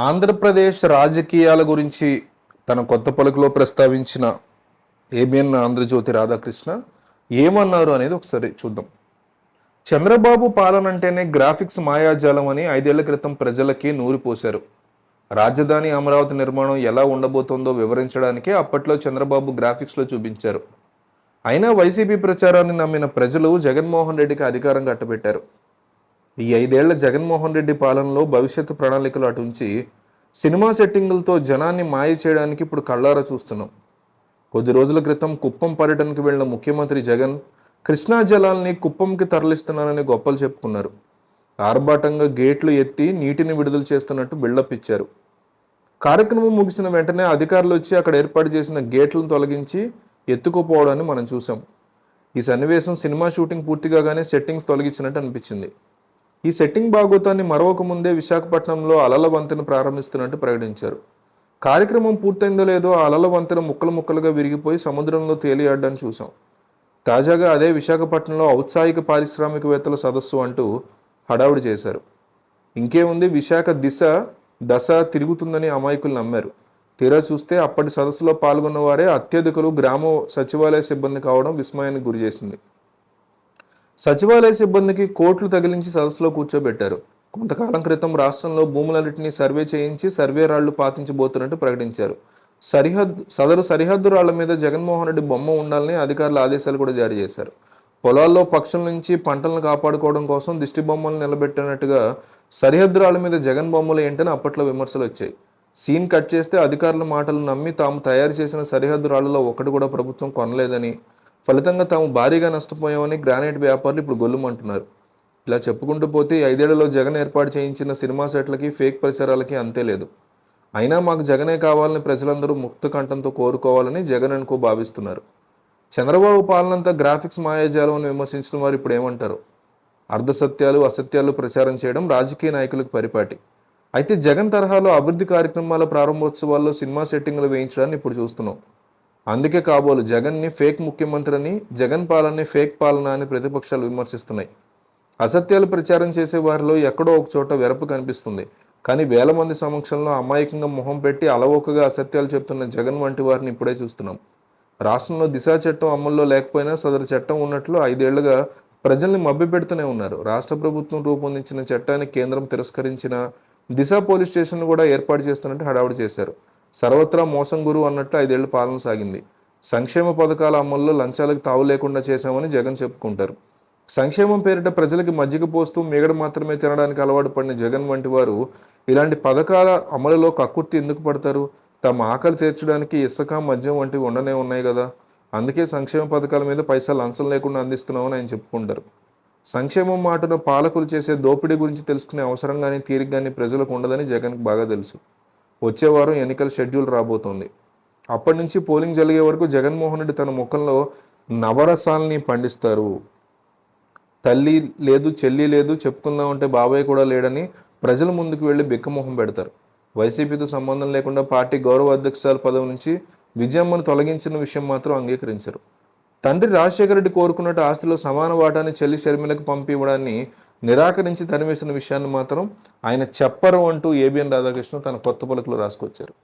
ఆంధ్రప్రదేశ్ రాజకీయాల గురించి తన కొత్త పలుకులో ప్రస్తావించిన ఏబిఎన్ ఆంధ్రజ్యోతి రాధాకృష్ణ ఏమన్నారు అనేది ఒకసారి చూద్దాం. చంద్రబాబు పాలన అంటేనే గ్రాఫిక్స్ మాయాజాలం అని ఐదేళ్ళ క్రితం ప్రజలకి నూరిపోశారు రాజధాని అమరావతి నిర్మాణం ఎలా ఉండబోతోందో వివరించడానికే అప్పట్లో చంద్రబాబు గ్రాఫిక్స్లో చూపించారు. అయినా వైసీపీ ప్రచారాన్ని నమ్మిన ప్రజలు జగన్మోహన్ రెడ్డికి అధికారం కట్టబెట్టారు ఈ ఐదేళ్ళ జగన్మోహన్ రెడ్డి పాలనలో భవిష్యత్తు ప్రణాళికలు అటుంచి సినిమా సెట్టింగులతో జనాన్ని మాయ చేయడానికి ఇప్పుడు కళ్ళారా చూస్తున్నాం. కొద్ది రోజుల క్రితం కుప్పం పర్యటనకు వెళ్ళిన ముఖ్యమంత్రి జగన్ కృష్ణా జలాల్ని కుప్పంకి తరలిస్తున్నానని గొప్పలు చెప్పుకున్నారు. ఆర్భాటంగా గేట్లు ఎత్తి నీటిని విడుదల చేస్తున్నట్టు బిల్డప్ ఇచ్చారు. కార్యక్రమం ముగిసిన వెంటనే అధికారులు వచ్చి అక్కడ ఏర్పాటు చేసిన గేట్లను తొలగించి ఎత్తుకుపోవడాన్ని మనం చూసాం ఈ సన్నివేశం సినిమా షూటింగ్ పూర్తి కాగానే సెట్టింగ్స్ తొలగించినట్టు అనిపించింది. ఈ సెట్టింగ్ భాగోతాన్ని మరొక ముందే విశాఖపట్నంలో అలల వంతెన ప్రారంభిస్తున్నట్టు ప్రకటించారు. కార్యక్రమం పూర్తయిందో లేదో ఆ అలల వంతెన ముక్కలు ముక్కలుగా విరిగిపోయి సముద్రంలో తేలియాడని చూసాం తాజాగా అదే విశాఖపట్నంలో ఔత్సాహిక పారిశ్రామికవేత్తల సదస్సు అంటూ హడావుడి చేశారు. ఇంకేముంది? విశాఖ దిశ దశ తిరుగుతుందని అమాయకులు నమ్మారు. తీరా చూస్తే అప్పటి సదస్సులో పాల్గొన్న వారే అత్యధికులు గ్రామ సచివాలయ సిబ్బంది కావడం విస్మయానికి గురి చేసింది సచివాలయ సిబ్బందికి కోట్లు తగిలించి సదస్సులో కూర్చోబెట్టారు. కొంతకాలం క్రితం రాష్ట్రంలో భూములన్నింటినీ సర్వే చేయించి సర్వే రాళ్ళు పాతించబోతున్నట్టు ప్రకటించారు. సరిహద్దు సదరు సరిహద్దు రాళ్ళ మీద జగన్మోహన్ రెడ్డి బొమ్మ ఉండాలని అధికారులు ఆదేశాలు కూడా జారీ చేశారు. పొలాల్లో పక్షుల నుంచి పంటలను కాపాడుకోవడం కోసం దిష్టి బొమ్మలు నిలబెట్టినట్టుగా సరిహద్దు రాళ్ళ మీద జగన్ బొమ్మలు ఏంటని అప్పట్లో విమర్శలు వచ్చాయి. సీన్ కట్ చేస్తే అధికారుల మాటలు నమ్మి తాము తయారు చేసిన సరిహద్దు రాళ్ళలో ఒకటి కూడా ప్రభుత్వం కొనలేదని ఫలితంగా తాము భారీగా నష్టపోయామని గ్రానైట్ వ్యాపారులు ఇప్పుడు గొల్లుమంటున్నారు. ఇలా చెప్పుకుంటూ పోతే ఐదేళ్ళలో జగన్ ఏర్పాటు చేయించిన సినిమా సెట్లకి ఫేక్ ప్రచారాలకి అంతే లేదు. అయినా మాకు జగనే కావాలని ప్రజలందరూ ముక్త కంఠంతో కోరుకోవాలని జగన్ అనుకో భావిస్తున్నారు. చంద్రబాబు పాలనంతా గ్రాఫిక్స్ మాయాజాలం అని విమర్శించిన వారు ఇప్పుడు ఏమంటారు? అర్ధసత్యాలు అసత్యాలు ప్రచారం చేయడం రాజకీయ నాయకులకు పరిపాటి. అయితే జగన్ తరహాలో అభివృద్ధి కార్యక్రమాల ప్రారంభోత్సవాల్లో సినిమా సెట్టింగ్లు వేయించడాన్ని ఇప్పుడు చూస్తున్నాం. అందుకే కాబోలు జగన్ని ఫేక్ ముఖ్యమంత్రి అని జగన్ పాలనని ఫేక్ పాలన అని ప్రతిపక్షాలు విమర్శిస్తున్నాయి. అసత్యాలు ప్రచారం చేసే వారిలో ఎక్కడో ఒక చోట వెరపు కనిపిస్తుంది. కానీ వేల మంది సమక్షంలో అమాయకంగా మొహం పెట్టి అలవోకగా అసత్యాలు చెప్తున్న జగన్ వంటి వారిని ఇప్పుడే చూస్తున్నాం. రాష్ట్రంలో దిశా చట్టం అమల్లో లేకపోయినా సదరు చట్టం ఉన్నట్లు ఐదేళ్ళుగా ప్రజల్ని మభ్యపెడుతూనే ఉన్నారు. రాష్ట్ర ప్రభుత్వం రూపొందించిన చట్టాన్ని కేంద్రం తిరస్కరించిన దిశ పోలీస్ స్టేషన్ కూడా ఏర్పాటు చేస్తున్నట్టు హడావుడి చేశారు. సర్వత్రా మోసం గురువు అన్నట్టు ఐదేళ్ళ పాలన సాగింది. సంక్షేమ పథకాల అమల్లో లంచాలకు తావు లేకుండా చేశామని జగన్ చెప్పుకుంటారు. సంక్షేమం పేరిట ప్రజలకి మజ్జిగ పోస్తూ మిగడ మాత్రమే తినడానికి అలవాటు పడిన జగన్ వంటి వారు ఇలాంటి పథకాల అమలులో కక్కుర్తి ఎందుకు పడతారు? తమ ఆకలి తీర్చడానికి ఇసుక మద్యం వంటివి ఉండనే ఉన్నాయి కదా. అందుకే సంక్షేమ పథకాల మీద పైసలు లంచం లేకుండా అందిస్తున్నామని ఆయన చెప్పుకుంటారు. సంక్షేమం మాటను పాలకులు చేసే దోపిడీ గురించి తెలుసుకునే అవసరం కానీ తీరిక కానీ ప్రజలకు ఉండదని జగన్కి బాగా తెలుసు. వచ్చే వారం ఎన్నికల షెడ్యూల్ రాబోతోంది. అప్పటి నుంచి పోలింగ్ జరిగే వరకు జగన్మోహన్ రెడ్డి తన ముఖంలో నవరసాల్ని పండిస్తారు. తల్లి లేదు చెల్లి లేదు చెప్పుకుందామంటే బాబాయ్ కూడా లేడని ప్రజల ముందుకు వెళ్ళి బిక్కమొహం పెడతారు. వైసీపీతో సంబంధం లేకుండా పార్టీ గౌరవ అధ్యక్షుల పదవి నుంచి విజయమ్మను తొలగించిన విషయం మాత్రం అంగీకరించరు. తండ్రి రాజశేఖర రెడ్డి కోరుకున్నట్టు ఆస్తిలో సమాన వాటాన్ని చెల్లి షర్మిలకు పంపి ఇవ్వడాన్ని నిరాకరించి తరిమేసిన విషయాన్ని మాత్రం ఆయన చెప్పరు అంటూ ఏబిఎన్ రాధాకృష్ణ తన కొత్త పలుకులో రాసుకొచ్చారు.